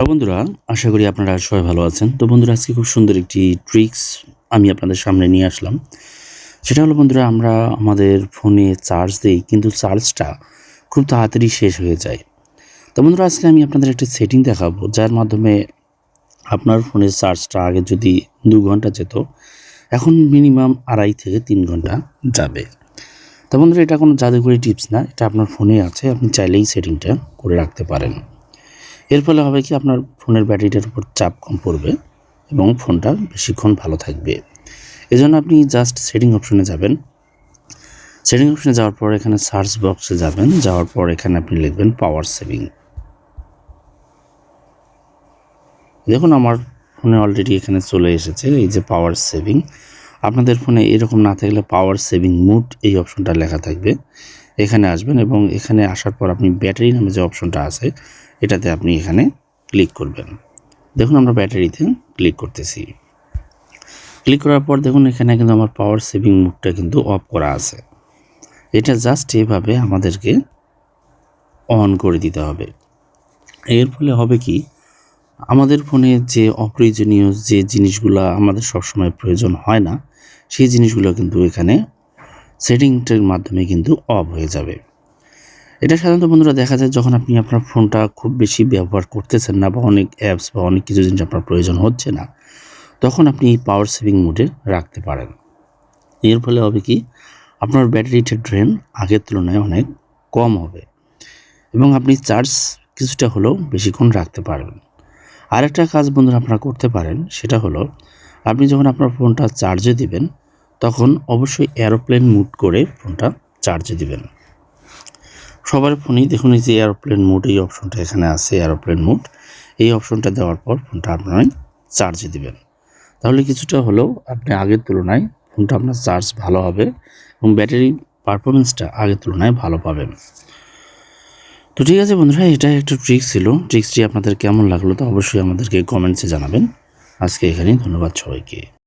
বন্ধুরা, আশা করি আপনারা সবাই ভালো আছেন। তো বন্ধুরা, আজকে খুব সুন্দর একটি ট্রিক্স আমি আপনাদের সামনে নিয়ে আসলাম। সেটা হলো বন্ধুরা, আমরা আমাদের ফোনে চার্জ দিই, কিন্তু চার্জটা খুব তাড়াতাড়ি শেষ হয়ে যায়। তো বন্ধুরা, আজকে আমি আপনাদের একটি সেটিং দেখাবো, যার মাধ্যমে আপনার ফোনের চার্জটা আগে যদি দু ঘণ্টা যেত, এখন মিনিমাম আড়াই থেকে তিন ঘণ্টা যাবে। তো বন্ধুরা, এটা কোনো জাদুকরি টিপস না, এটা আপনার ফোনে আছে, আপনি চাইলেই সেটিংটা করে রাখতে পারেন। এর ফলে হবে কি? আপনার ফোনের ব্যাটারিটার উপর চাপ কম পড়বে এবং ফোনটা বেশিক্ষণ ভালো থাকবে। এজন্য আপনি জাস্ট সেটিং অপশনে যাবেন। সেটিং অপশনে যাওয়ার পর এখানে সার্চ বক্সে যাবেন। যাওয়ার পর এখানে আপনি লিখবেন পাওয়ার সেভিং দেখুন, আমার ফোনে অলরেডি এখানে চলে এসেছে এই যে পাওয়ার সেভিং আপনাদের ফোনে এরকম না থাকলে পাওয়ার সেভিং মুড এই অপশনটা লেখা থাকবে। এখানে আসবেন এবং এখানে আসার পর আপনি ব্যাটারি নামে যে অপশনটা আছে, এটাতে আপনি এখানে ক্লিক করবেন। দেখুন আমরা ব্যাটারিতে ক্লিক করতেছি। ক্লিক করার পর দেখুন এখানে কিন্তু আমার পাওয়ার সেভিং মুডটা কিন্তু অফ করা আছে। এটা জাস্ট এভাবে আমাদেরকে অন করে দিতে হবে। এর ফলে হবে কি, আমাদের ফোনে যে অপ্রয়োজনীয় যে জিনিসগুলো আমাদের সবসময় প্রয়োজন হয় না, সেই জিনিসগুলো কিন্তু এখানে সেটিংটার মাধ্যমে কিন্তু অফ হয়ে যাবে। এটা সাধারণত বন্ধুরা দেখা যায় যখন আপনি আপনার ফোনটা খুব বেশি ব্যবহার করতেছেন না বা অনেক অ্যাপস বা অনেক কিছু জিনিস আপনার প্রয়োজন হচ্ছে না, তখন আপনি এই পাওয়ার সেভিং মোডে রাখতে পারেন। এর ফলে হবে কি? আপনার ব্যাটারিটা ড্রেন আগের তুলনায় অনেক কম হবে এবং আপনি চার্জ কিছুটা হলেও বেশিক্ষণ রাখতে পারবেন। আরেকটা কাজ বন্ধুরা আপনারা করতে পারেন, সেটা হলো আপনি যখন আপনার ফোনটা চার্জে দিবেন তখন অবশ্যই এরোপ্লেন মুড করে ফোনটা চার্জে দিবেন। সবার ফোনেই দেখুন এই যে এরোপ্লেন মুড, এই অপশনটা এখানে আছে, এরোপ্লেন মুড। এই অপশনটা দেওয়ার পর ফোনটা আপনার চার্জে দিবেন। তাহলে কিছুটা হলেও আপনি আগের তুলনায় ফোনটা আপনার চার্জ ভালো হবে এবং ব্যাটারি পারফরমেন্সটা আগের তুলনায় ভালো পাবেন। তো ঠিক আছে বন্ধুরা এটা একটা ট্রিক্স ছিল। ট্রিক্সটি আপনাদের কেমন লাগল তো অবশ্যই আমাদেরকে কমেন্টসে জানাবেন। আজকে এখানেই ধন্যবাদ সবাইকে।